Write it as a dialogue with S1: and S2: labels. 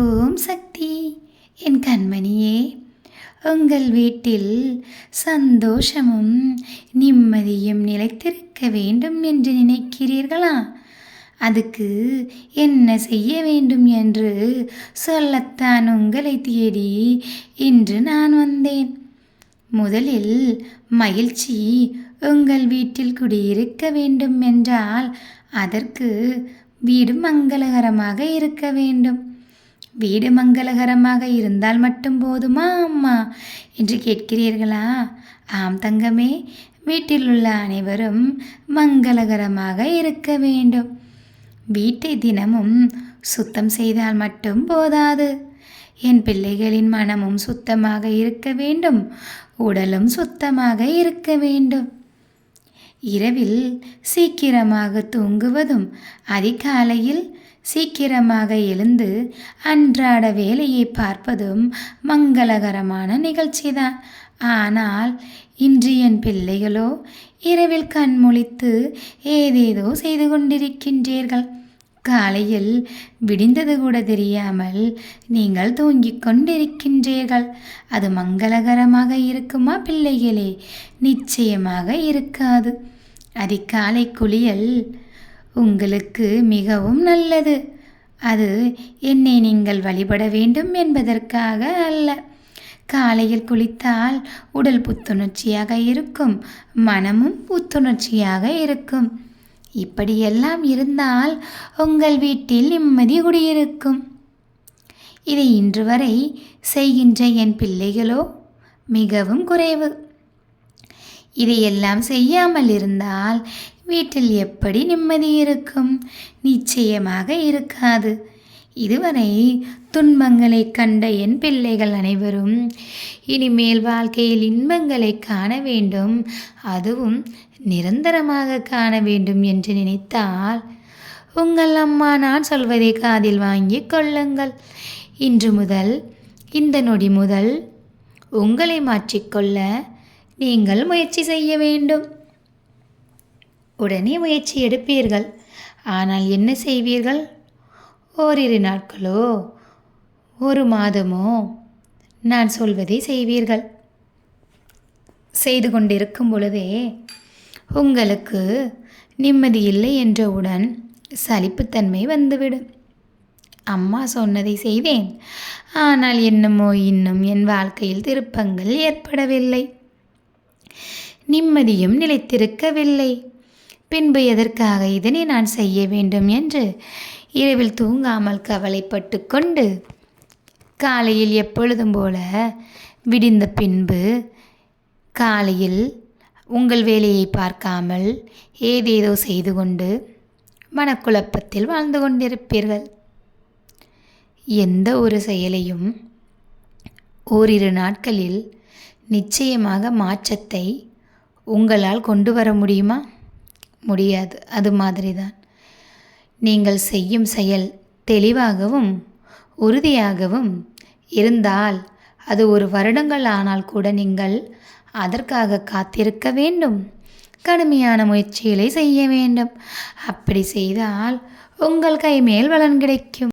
S1: ஓம் சக்தி. என் கண்மணியே உங்கள் வீட்டில் சந்தோஷமும் நிம்மதியும் நிலைத்திருக்க வேண்டும் என்று நினைக்கிறீர்களா? அதுக்கு என்ன செய்ய வேண்டும் என்று சொல்லத்தான் உங்களை தேடி இன்று நான் வந்தேன். முதலில் மகிழ்ச்சி உங்கள் வீட்டில் குடியிருக்க வேண்டும் என்றால் அதற்கு வீடு மங்களகரமாக இருக்க வேண்டும். வீடு மங்களகரமாக இருந்தால் மட்டும் போதுமா அம்மா? என்று கேட்கிறீர்களா? ஆம் தங்கமே வீட்டில் உள்ள அனைவரும் மங்களகரமாக இருக்க வேண்டும். வீட்டை தினமும் சுத்தம் செய்தால் மட்டும் போதாது. என் பிள்ளைகளின் மனமும் சுத்தமாக இருக்க வேண்டும். உடலும் சுத்தமாக இருக்க வேண்டும். இரவில் சீக்கிரமாக தூங்குவதும் அதிகாலையில் சீக்கிரமாக எழுந்து அன்றாட வேலையை பார்ப்பதும் மங்களகரமான நிகழ்ச்சிதான். ஆனால் இன்று என் பிள்ளைகளோ இரவில் கண்முழித்து ஏதேதோ செய்து கொண்டிருக்கின்றீர்கள். காலையில் விடிந்தது கூட தெரியாமல் நீங்கள் தூங்கிக் கொண்டிருக்கின்றீர்கள். அது மங்களகரமாக இருக்குமா பிள்ளைகளே? நிச்சயமாக இருக்காது. அதிகாலை குளியல் உங்களுக்கு மிகவும் நல்லது. அது என்னை நீங்கள் வழிபட வேண்டும் என்பதற்காக அல்ல. காலையில் குளித்தால் உடல் புத்துணர்ச்சியாக இருக்கும் மனமும் புத்துணர்ச்சியாக இருக்கும். இப்படியெல்லாம் இருந்தால் உங்கள் வீட்டில் நிம்மதி குடியிருக்கும். இதை இன்று வரை செய்கின்ற என் பிள்ளைகளோ மிகவும் குறைவு. இதையெல்லாம் செய்யாமல் இருந்தால் வீட்டில் எப்படி நிம்மதி இருக்கும்? நிச்சயமாக இருக்காது. இதுவரை துன்பங்களை கண்ட என் பிள்ளைகள் அனைவரும் இனிமேல் வாழ்க்கையில் இன்பங்களை காண வேண்டும் அதுவும் நிரந்தரமாக காண வேண்டும் என்று நினைத்தால் உங்கள் அம்மா நான் சொல்வதை காதில் வாங்கி கொள்ளுங்கள். இன்று முதல் இந்த நொடி முதல் உங்களை மாற்றிக்கொள்ள நீங்கள் முயற்சி செய்ய வேண்டும். உடனே முயற்சி எடுப்பீர்கள். ஆனால் என்ன செய்வீர்கள்? ஓரிரு நாட்களோ ஒரு மாதமோ நான் சொல்வதை செய்வீர்கள். செய்து கொண்டிருக்கும் பொழுதே உங்களுக்கு நிம்மதி இல்லை என்றவுடன் சலிப்புத்தன்மை வந்துவிடும். அம்மா சொன்னதை செய்தேன். ஆனால் என்னமோ இன்னும் என் வாழ்க்கையில் திருப்பங்கள் ஏற்படவில்லை. நிம்மதியும் நிலைத்திருக்கவில்லை. பின்பு எதற்காக இதனை நான் செய்ய வேண்டும் என்று இரவில் தூங்காமல் கவலைப்பட்டு கொண்டு காலையில் எப்பொழுதும் போல விடிந்த பின்பு காலையில் உங்கள் வேலையை பார்க்காமல் ஏதேதோ செய்து கொண்டு மனக்குழப்பத்தில் வாழ்ந்து கொண்டிருப்பீர்கள். எந்த ஒரு செயலையும் ஓரிரு நாட்களில் நிச்சயமாக மாற்றத்தை உங்களால் கொண்டு வர முடியுமா? முடியாது. அது மாதிரி தான் நீங்கள் செய்யும் செயல் தெளிவாகவும் உறுதியாகவும் இருந்தால் அது ஒரு வருடங்கள் ஆனால் கூட நீங்கள் அதற்காக காத்திருக்க வேண்டும். கடுமையான முயற்சிகளை செய்ய வேண்டும். அப்படி செய்தால் உங்கள் கைமேல் பலன் கிடைக்கும்.